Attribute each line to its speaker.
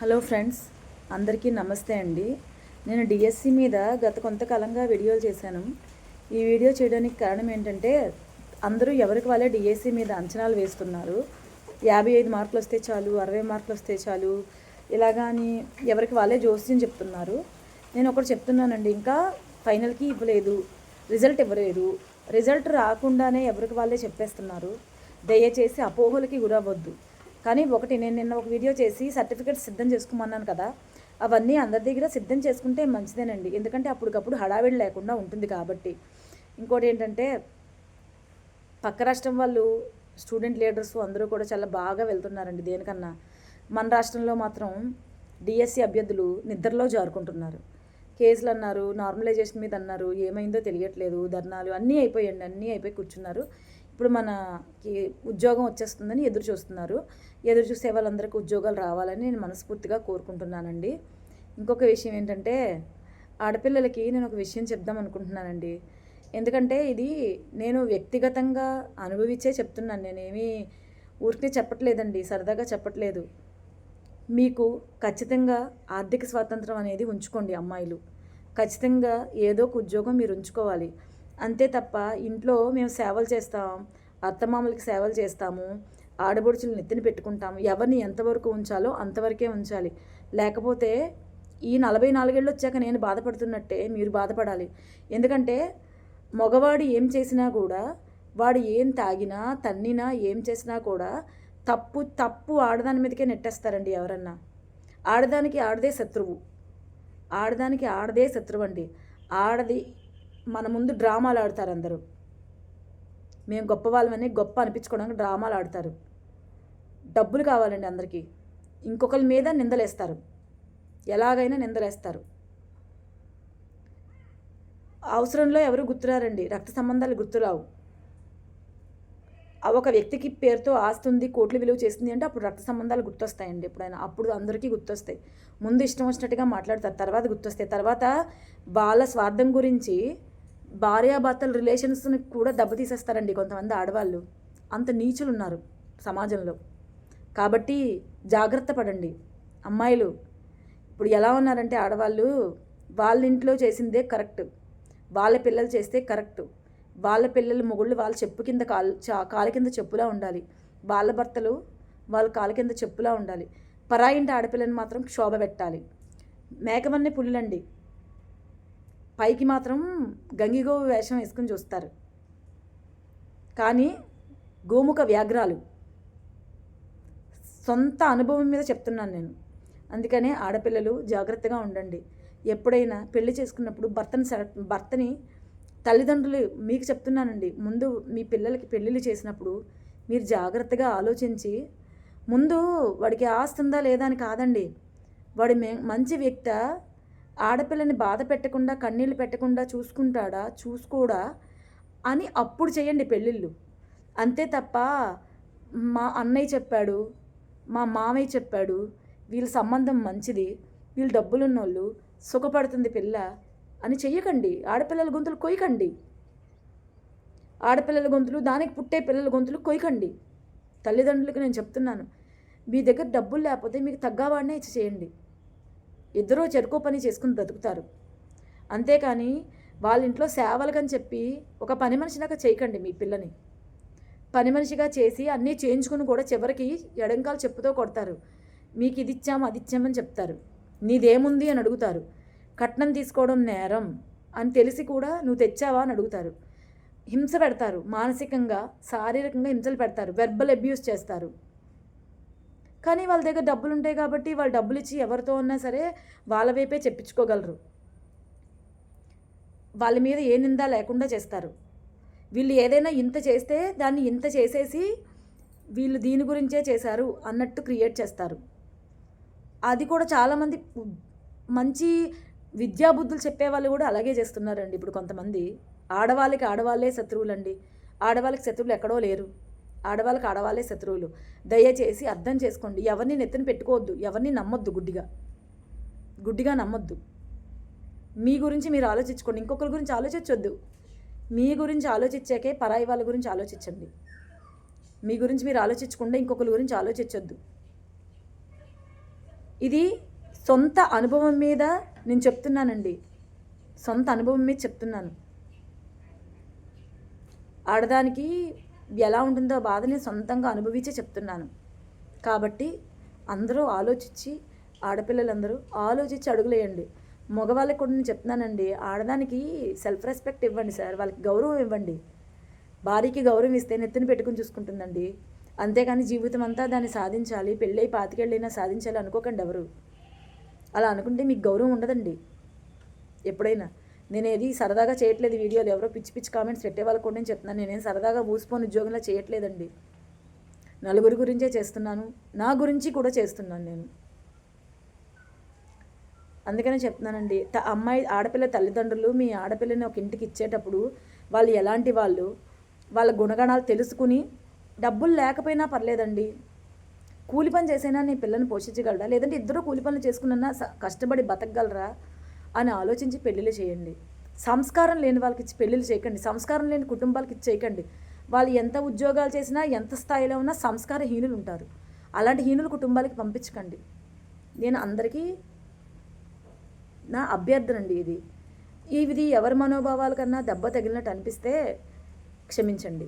Speaker 1: Hello friends అందరికీ నమస్తే అండి. నేను డిఎస్సి మీద గత కొంతకాలంగా వీడియోలు చేశాను. ఈ వీడియో చేయడానికి కారణం ఏంటంటే అందరూ ఎవరికి వాళ్ళే డిఎస్సి మీద అంచనాలు వేస్తున్నారు. యాభై ఐదు మార్కులు వస్తే చాలు అరవై మార్కులు వస్తే చాలు ఇలాగా అని ఎవరికి వాళ్ళే జోస్యం చెప్తున్నారు. నేను ఒకటి చెప్తున్నానండి ఇంకా ఫైనల్కి ఇవ్వలేదు రిజల్ట్ ఇవ్వలేదు. రిజల్ట్ రాకుండానే ఎవరికి వాళ్ళే చెప్పేస్తున్నారు. దయచేసి అపోహలకి గురవ్వద్దు. కానీ ఒకటి నేను నిన్న ఒక వీడియో చేసి సర్టిఫికేట్ సిద్ధం చేసుకోమన్నాను కదా అవన్నీ అందరి దగ్గర సిద్ధం చేసుకుంటే మంచిదేనండి. ఎందుకంటే అప్పటికప్పుడు హడావిడి లేకుండా ఉంటుంది కాబట్టి. ఇంకోటి ఏంటంటే పక్క రాష్ట్రం వాళ్ళు స్టూడెంట్ లీడర్స్ అందరూ కూడా చాలా బాగా వెళ్తున్నారండి దేనికన్నా. మన రాష్ట్రంలో మాత్రం డిఎస్సి అభ్యర్థులు నిద్రలో జారుకుంటున్నారు. కేసులు అన్నారు నార్మలైజేషన్ మీద అన్నారు ఏమైందో తెలియట్లేదు ధర్నాలు అన్నీ అయిపోయాయండి అన్నీ అయిపోయి కూర్చున్నారు. ఇప్పుడు మనకి ఉద్యోగం వచ్చేస్తుందని ఎదురు చూస్తున్నారు. ఎదురు చూసే వాళ్ళందరికీ ఉద్యోగాలు రావాలని నేను మనస్ఫూర్తిగా కోరుకుంటున్నానండి. ఇంకొక విషయం ఏంటంటే ఆడపిల్లలకి నేను ఒక విషయం చెప్దాం అనుకుంటున్నానండి. ఎందుకంటే ఇది నేను వ్యక్తిగతంగా అనుభవించే చెప్తున్నాను. నేనేమి ఊరికే చెప్పట్లేదండి సరదాగా చెప్పట్లేదు. మీకు ఖచ్చితంగా ఆర్థిక స్వాతంత్రం అనేది ఉంచుకోండి అమ్మాయిలు. ఖచ్చితంగా ఏదో ఒక ఉద్యోగం మీరు ఉంచుకోవాలి. అంతే తప్ప ఇంట్లో మేము సేవలు చేస్తాం అత్తమామలకి సేవలు చేస్తాము ఆడబొడుచులు నెత్తిన పెట్టుకుంటాము ఎవరిని ఎంతవరకు ఉంచాలో అంతవరకే ఉంచాలి. లేకపోతే ఈ నలభై నాలుగేళ్ళు వచ్చాక నేను బాధపడుతున్నట్టే మీరు బాధపడాలి. ఎందుకంటే మగవాడు ఏం చేసినా కూడా వాడు ఏం తాగినా తన్నినా ఏం చేసినా కూడా తప్పు తప్పు ఆడదాని మీదకే నెట్టేస్తారండి ఎవరన్నా. ఆడదానికి ఆడదే శత్రువు. ఆడదానికి ఆడదే శత్రువు అండి ఆడది మన ముందు డ్రామాలు ఆడతారు అందరూ. మేము గొప్ప వాళ్ళమని గొప్ప అనిపించుకోవడానికి డ్రామాలు ఆడతారు. డబ్బులు కావాలండి అందరికీ. ఇంకొకరి మీద నిందలేస్తారు. ఎలాగైనా నిందలేస్తారు. అవసరంలో ఎవరు గుర్తురారండి? రక్త సంబంధాలు గుర్తురావు. ఒక వ్యక్తికి పేరుతో ఆస్తుంది కోట్లు విలువ చేస్తుంది అంటే అప్పుడు రక్త సంబంధాలు గుర్తొస్తాయండి ఎప్పుడైనా. అప్పుడు అందరికీ గుర్తొస్తాయి. ముందు ఇష్టం వచ్చినట్టుగా మాట్లాడతారు తర్వాత గుర్తొస్తాయి. తర్వాత వాళ్ళ స్వార్థం గురించి భార్యాభర్తల రిలేషన్స్ని కూడా దెబ్బతీసేస్తారండి కొంతమంది ఆడవాళ్ళు. అంత నీచులు ఉన్నారు సమాజంలో. కాబట్టి జాగ్రత్త పడండి. అమ్మాయిలు ఇప్పుడు ఎలా ఉన్నారంటే ఆడవాళ్ళు వాళ్ళ ఇంట్లో చేసిందే కరెక్ట్. వాళ్ళ పిల్లలు చేస్తే కరెక్ట్. వాళ్ళ పిల్లలు మొగుళ్ళు వాళ్ళ చెప్పు కింద కాలు చా కాలు కింద చెప్పులా ఉండాలి. వాళ్ళ భర్తలు వాళ్ళ కాలు కింద చెప్పులా ఉండాలి. పరాయింటి ఆడపిల్లని మాత్రం క్షోభ పెట్టాలి. మేకమన్నీ పుల్లండి. పైకి మాత్రం గంగిగోవు వేషం వేసుకుని చూస్తారు. కానీ గోముఖ వ్యాఘ్రాలు. సొంత అనుభవం మీద చెప్తున్నాను నేను. అందుకనే ఆడపిల్లలు జాగ్రత్తగా ఉండండి. ఎప్పుడైనా పెళ్ళి చేసుకున్నప్పుడు భర్తని సెలెక్ట్ భర్తని తల్లిదండ్రులు మీకు చెప్తున్నానండి. ముందు మీ పిల్లలకి పెళ్ళిళ్ళు చేసినప్పుడు మీరు జాగ్రత్తగా ఆలోచించి ముందు వాడికి ఆస్తుందా లేదా అని కాదండి. వాడి మే మంచి వ్యక్త ఆడపిల్లని బాధ పెట్టకుండా కన్నీళ్ళు పెట్టకుండా చూసుకుంటాడా? చూసుకోడా? అని అప్పుడు చేయండి పెళ్ళిళ్ళు. అంతే తప్ప మా అన్నయ్య చెప్పాడు మా మామయ్య చెప్పాడు వీళ్ళ సంబంధం మంచిది వీళ్ళు డబ్బులున్నోళ్ళు సుఖపడుతుంది పిల్ల అని చెయ్యకండి. ఆడపిల్లల గొంతులు కొయ్యకండి. ఆడపిల్లల గొంతులు దానికి పుట్టే పిల్లల గొంతులు కొయ్యకండి. తల్లిదండ్రులకు నేను చెప్తున్నాను మీ దగ్గర డబ్బులు లేకపోతే మీకు తగ్గవాడినే ఇచ్చి చేయండి. ఇద్దరూ చెరుకో పని చేసుకుని బ్రతుకుతారు. అంతేకాని వాళ్ళ ఇంట్లో సేవలకని చెప్పి ఒక పని మనిషినాక చేయకండి మీ పిల్లని. పని మనిషిగా చేసి అన్నీ చేయించుకుని కూడా చివరికి ఎడంకాలు చెప్పుతో కొడతారు. మీకు ఇది ఇచ్చాము అది ఇచ్చామని చెప్తారు. నీదేముంది అని అడుగుతారు. కట్నం తీసుకోవడం నేరం అని తెలిసి కూడా నువ్వు తెచ్చావా అని అడుగుతారు. హింస పెడతారు. మానసికంగా శారీరకంగా హింసలు పెడతారు. వెర్బల్ అబ్యూస్ చేస్తారు. కానీ వాళ్ళ దగ్గర డబ్బులు ఉంటాయి కాబట్టి వాళ్ళు డబ్బులు ఇచ్చి ఎవరితో ఉన్నా సరే వాళ్ళ వైపే చెప్పించుకోగలరు. వాళ్ళ మీద ఏ నింద లేకుండా చేస్తారు. వీళ్ళు ఏదైనా ఇంత చేస్తే దాన్ని ఇంత చేసేసి వీళ్ళు దీని గురించే చేశారు అన్నట్టు క్రియేట్ చేస్తారు. అది కూడా చాలామంది మంచి విద్యాబుద్ధులు చెప్పేవాళ్ళు కూడా అలాగే చేస్తున్నారండి ఇప్పుడు కొంతమంది. ఆడవాళ్ళకి ఆడవాళ్ళే శత్రువులండి. ఆడవాళ్ళకి శత్రువులు ఎక్కడో లేరు. ఆడవాళ్ళకి ఆడవాళ్ళే శత్రువులు. దయచేసి అర్థం చేసుకోండి. ఎవరిని నెత్తిన పెట్టుకోవద్దు. ఎవరిని నమ్మొద్దు గుడ్డిగా. గుడ్డిగా నమ్మొద్దు. మీ గురించి మీరు ఆలోచించుకోండి. ఇంకొకరి గురించి ఆలోచించొద్దు. మీ గురించి ఆలోచించాకే పరాయి వాళ్ళ గురించి ఆలోచించండి. మీ గురించి మీరు ఆలోచించకుండా ఇంకొకరి గురించి ఆలోచించొద్దు. ఇది సొంత అనుభవం మీద నేను చెప్తున్నానండి. సొంత అనుభవం మీద చెప్తున్నాను. ఆడదానికి ఎలా ఉంటుందో బాధని సొంతంగా అనుభవించే చెప్తున్నాను. కాబట్టి అందరూ ఆలోచించి ఆడపిల్లలందరూ ఆలోచించి అడుగులేయండి. మగవాళ్ళకి కూడా నేను చెప్తున్నానండి ఆడదానికి సెల్ఫ్ రెస్పెక్ట్ ఇవ్వండి సార్ వాళ్ళకి గౌరవం ఇవ్వండి. భార్యకి గౌరవం ఇస్తే నెత్తిని పెట్టుకుని చూసుకుంటుందండి. అంతేకాని జీవితం అంతా దాన్ని సాధించాలి పెళ్ళై పాతికెళ్ళైనా సాధించాలి అనుకోకండి ఎవరు. అలా అనుకుంటే మీకు గౌరవం ఉండదండి. ఎప్పుడైనా నేను ఏది సరదాగా చేయట్లేదు వీడియోలు. ఎవరో పిచ్చి పిచ్చి కామెంట్స్ పెట్టేవాళ్ళు కూడా నేను చెప్తున్నాను నేనేం సరదాగా ఊసిపోని ఉద్యోగంలో చేయట్లేదండి. నలుగురి గురించే చేస్తున్నాను. నా గురించి కూడా చేస్తున్నాను నేను. అందుకనే చెప్తున్నానండి త అమ్మాయి ఆడపిల్ల తల్లిదండ్రులు మీ ఆడపిల్లని ఒక ఇంటికి ఇచ్చేటప్పుడు వాళ్ళు ఎలాంటి వాళ్ళు వాళ్ళ గుణగణాలు తెలుసుకుని డబ్బులు లేకపోయినా పర్లేదండి. కూలి పని చేసైనా నీ పిల్లని పోషించగలరా లేదంటే ఇద్దరు కూలి పనులు చేసుకున్నా కష్టపడి బతకగలరా? అని ఆలోచించి పెళ్ళిళ్ళు చేయండి. సంస్కారం లేని వాళ్ళకి ఇచ్చి పెళ్ళిళ్ళు చేయకండి. సంస్కారం లేని కుటుంబాలకి ఇచ్చి చేయకండి. వాళ్ళు ఎంత ఉద్యోగాలు చేసినా ఎంత స్థాయిలో ఉన్నా సంస్కారహీనులు ఉంటారు. అలాంటి హీనులు కుటుంబాలకి పంపించకండి. నేను అందరికీ నా అభ్యర్థన అండి ఇది ఇది ఎవరి మనోభావాల కన్నా దెబ్బ తగిలినట్టు అనిపిస్తే క్షమించండి.